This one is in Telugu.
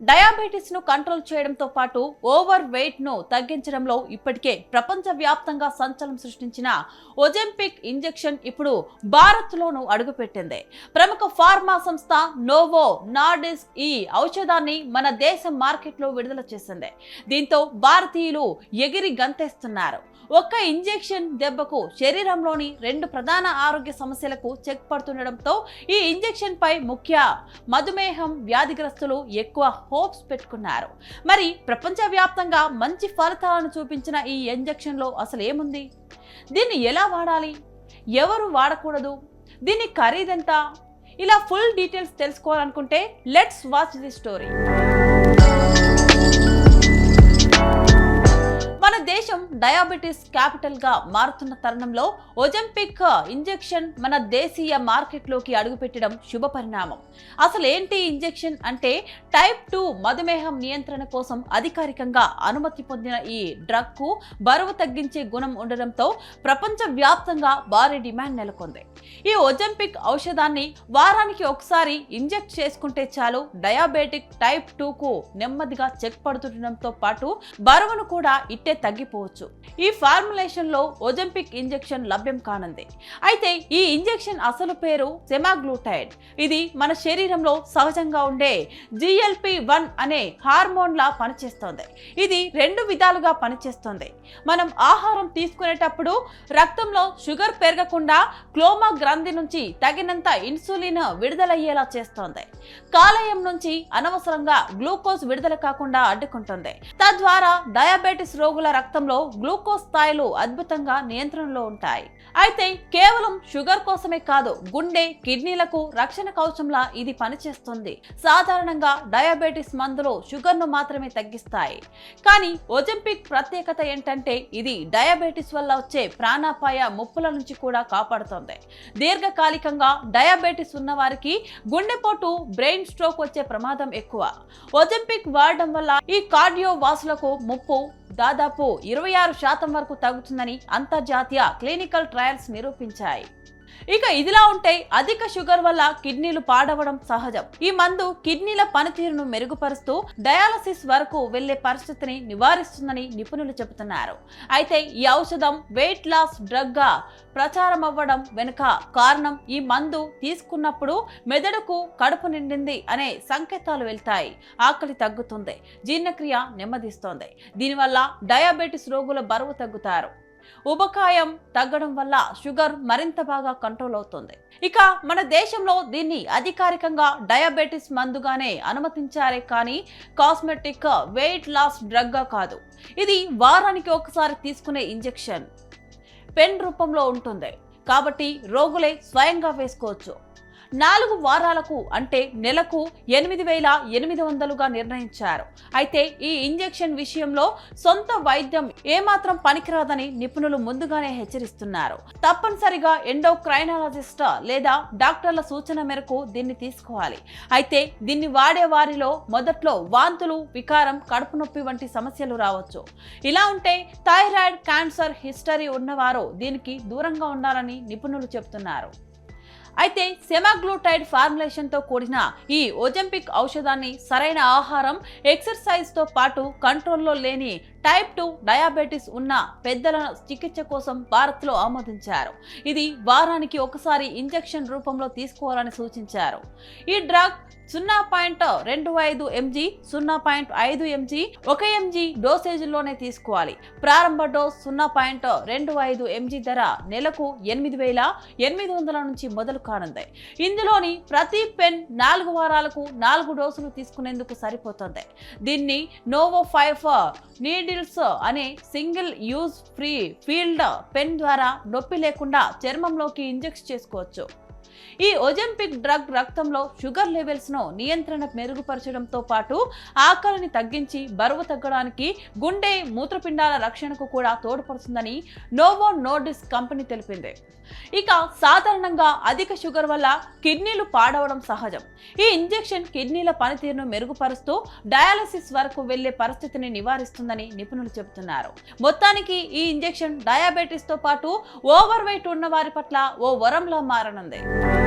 డయాబెటీస్ను కంట్రోల్ చేయడంతో పాటు ఓవర్ వెయిట్ను తగ్గించడంలో ఇప్పటికే ప్రపంచ వ్యాప్తంగా సంచలనం సృష్టించిన ఒజెంపిక్ ఇంజెక్షన్ ఇప్పుడు భారత్ లోను అడుగుపెట్టింది. ప్రముఖ ఫార్మా సంస్థ నోవో నార్డిస్ ఈ ఔషధాన్ని మన దేశ మార్కెట్లో విడుదల చేసింది. దీంతో భారతీయులు ఎగిరి గంతేస్తున్నారు. ఒక్క ఇంజెక్షన్ దెబ్బకు శరీరంలోని రెండు ప్రధాన ఆరోగ్య సమస్యలకు చెక్ పడుతుండడంతో ఈ ఇంజెక్షన్ పై ముఖ్య మధుమేహం వ్యాధిగ్రస్తులు ఎక్కువ హోప్స్ పెట్టుకున్నారు. మరి ప్రపంచవ్యాప్తంగా మంచి ఫలితాలను చూపించిన ఈ ఇంజెక్షన్లో అసలు ఏముంది? దీన్ని ఎలా వాడాలి? ఎవరు వాడకూడదు? దీని ఖరీదెంత? ఇలా ఫుల్ డీటెయిల్స్ తెలుసుకోవాలనుకుంటే let's watch the story. Diabetes క్యాపిటల్గా మారుతున్న తరుణంలో ఒజంపిక్ ఇంజెక్షన్ మన దేశీయ మార్కెట్లోకి అడుగుపెట్టడం శుభ పరిణామం. అసలు ఏంటి ఇంజెక్షన్ అంటే టైప్ టూ మధుమేహం నియంత్రణ కోసం అధికారికంగా అనుమతి పొందిన ఈ డ్రగ్కు బరువు తగ్గించే గుణం ఉండడంతో ప్రపంచ వ్యాప్తంగా భారీ డిమాండ్ నెలకొంది. ఈ ఒజంపిక్ ఔషధాన్ని వారానికి ఒకసారి ఇంజెక్ట్ చేసుకుంటే చాలు డయాబెటిక్ టైప్ టూ కు నెమ్మదిగా చెక్ పడుతుండటంతో పాటు బరువును కూడా ఇట్టే తగ్గిపోవచ్చు. ఈ ఫార్ములేషన్లో ఒజంపిక్ ఇంజెక్షన్ లభ్యం కానుంది. అయితే ఈ ఇంజెక్షన్ అసలు పేరు సెమాగ్లూటైడ్. ఇది మన శరీరంలో సహజంగా ఉండే జిఎల్పి వన్ అనే హార్మోన్ లా పనిచేస్తుంది. ఇది రెండు విధాలుగా పనిచేస్తుంది. మనం ఆహారం తీసుకునేటప్పుడు రక్తంలో షుగర్ పెరగకుండా క్లోమా గ్రంథి నుంచి తగినంత ఇన్సులిన్ విడుదలయ్యేలా చేస్తోంది. కాలేయం నుంచి అనవసరంగా గ్లూకోజ్ విడుదల కాకుండా అడ్డుకుంటుంది. తద్వారా డయాబెటిస్ రోగుల రక్తంలో గ్లూకోజ్ స్థాయిలు అద్భుతంగా నియంత్రణలో ఉంటాయి. అయితే కేవలం షుగర్ కోసమే కాదు గుండె కిడ్నీలకు రక్షణ కవచంలా ఇది పనిచేస్తుంది. సాధారణంగా డయాబెటిస్ మందులు షుగర్ను మాత్రమే తగ్గిస్తాయి. కానీ ఒజంపిక్ ప్రత్యేకత ఏంటంటే ఇది డయాబెటిస్ వల్ల వచ్చే ప్రాణాపాయ ముప్పుల నుంచి కూడా కాపాడుతుంది. దీర్ఘకాలికంగా డయాబెటిస్ ఉన్నవారికి గుండెపోటు బ్రెయిన్ స్ట్రోక్ వచ్చే ప్రమాదం ఎక్కువ. ఒజంపిక్ వాడడం వల్ల ఈ కార్డియో వాసులకు ముప్పు దాదాపు ఇరవై ఆరు శాతం వరకు తగ్గుతుందని అంతర్జాతీయ క్లినికల్ ట్రయల్స్ నిరూపించాయి. ఇక ఇదిలా ఉంటే అధిక షుగర్ వల్ల కిడ్నీలు పాడవడం సహజం. ఈ మందు కిడ్నీల పనితీరును మెరుగుపరుస్తూ డయాలసిస్ వరకు వెళ్ళే పరిస్థితిని నివారిస్తుందని నిపుణులు చెబుతున్నారు. అయితే ఈ ఔషధం వెయిట్ లాస్ డ్రగ్గా ప్రచారం అవ్వడం వెనుక కారణం ఈ మందు తీసుకున్నప్పుడు మెదడుకు కడుపు నిండింది అనే సంకేతాలు వెళ్తాయి. ఆకలి తగ్గుతుంది జీర్ణక్రియ నెమ్మదిస్తోంది. దీనివల్ల డయాబెటిస్ రోగుల బరువు తగ్గుతారు. ఉబకాయం తగ్గడం వల్ల షుగర్ మరింత బాగా కంట్రోల్ అవుతుంది. ఇక మన దేశంలో దీన్ని అధికారికంగా డయాబెటిస్ మందుగానే అనుమతించారే కానీ కాస్మెటిక్ వెయిట్ లాస్ డ్రగ్గా కాదు. ఇది వారానికి ఒకసారి తీసుకునే ఇంజెక్షన్. పెన్ రూపంలో ఉంటుంది. కాబట్టి రోగులే స్వయంగా వేసుకోవచ్చు. నాలుగు వారాలకు అంటే నెలకు ఎనిమిది వేల ఎనిమిది వందలుగా నిర్ణయించారు. అయితే ఈ ఇంజెక్షన్ విషయంలో సొంత వైద్యం ఏమాత్రం పనికిరాదని నిపుణులు ముందుగానే హెచ్చరిస్తున్నారు. తప్పనిసరిగా ఎండోక్రైనాలజిస్ట్ లేదా డాక్టర్ల సూచన మేరకు దీన్ని తీసుకోవాలి. అయితే దీన్ని వాడే వారిలో మొదట్లో వాంతులు వికారం కడుపు నొప్పి వంటి సమస్యలు రావచ్చు. ఇలా ఉంటే థైరాయిడ్ క్యాన్సర్ హిస్టరీ ఉన్నవారు దీనికి దూరంగా ఉండాలని నిపుణులు చెబుతున్నారు అయితే సెమాగ్లూటైడ్ ఫార్ములేషన్తో కూడిన ఈ ఒజంపిక్ ఔషధాన్ని సరైన ఆహారం ఎక్సర్సైజ్తో పాటు కంట్రోల్లో లేని టైప్ టూ డయాబెటీస్ ఉన్న పెద్దల చికిత్స కోసం భారత్లో ఆమోదించారు. ఇది వారానికి ఒకసారి ఇంజెక్షన్ రూపంలో తీసుకోవాలని సూచించారు. ఈ డ్రగ్ సున్నా పాయింట్ రెండు ఐదు ఎంజీ సున్నా పాయింట్ ఐదు ఎంజీ ఒక ఎంజీ డోసేజ్లోనే తీసుకోవాలి. ప్రారంభ డోస్ సున్నా పాయింట్ రెండు ఐదు ఎంజీ ధర నెలకు ఎనిమిది వేల ఎనిమిది వందల నుంచి మొదలు కానుంది. ఇందులోని ప్రతి పెన్ నాలుగు వారాలకు నాలుగు డోసులు తీసుకునేందుకు సరిపోతుంది. దీన్ని నోవో ఫైవ్ ఫీల్డ్స్ అనే single use prefilled pen ద్వారా నొప్పి లేకుండా చర్మంలోకి ఇంజెక్ట్ చేసుకోవచ్చు. ఈ ఒజంపిక్ డ్రగ్ రక్తంలో షుగర్ లెవెల్స్ను నియంత్రణ మెరుగుపరచడంతో పాటు ఆకలిని తగ్గించి బరువు తగ్గడానికి గుండె మూత్రపిండాల రక్షణకు కూడా తోడ్పడుతుందని నోవో నోర్డిస్ కంపెనీ తెలిపింది. ఇక సాధారణంగా అధిక షుగర్ వల్ల కిడ్నీలు పాడవడం సహజం. ఈ ఇంజెక్షన్ కిడ్నీల పనితీరును మెరుగుపరుస్తూ డయాలసిస్ వరకు వెళ్ళే పరిస్థితిని నివారిస్తుందని నిపుణులు చెబుతున్నారు. మొత్తానికి ఈ ఇంజెక్షన్ డయాబెటీస్తో పాటు ఓవర్ వెయిట్ ఉన్న వారి పట్ల ఓ వరంలా మారనుంది. Bye.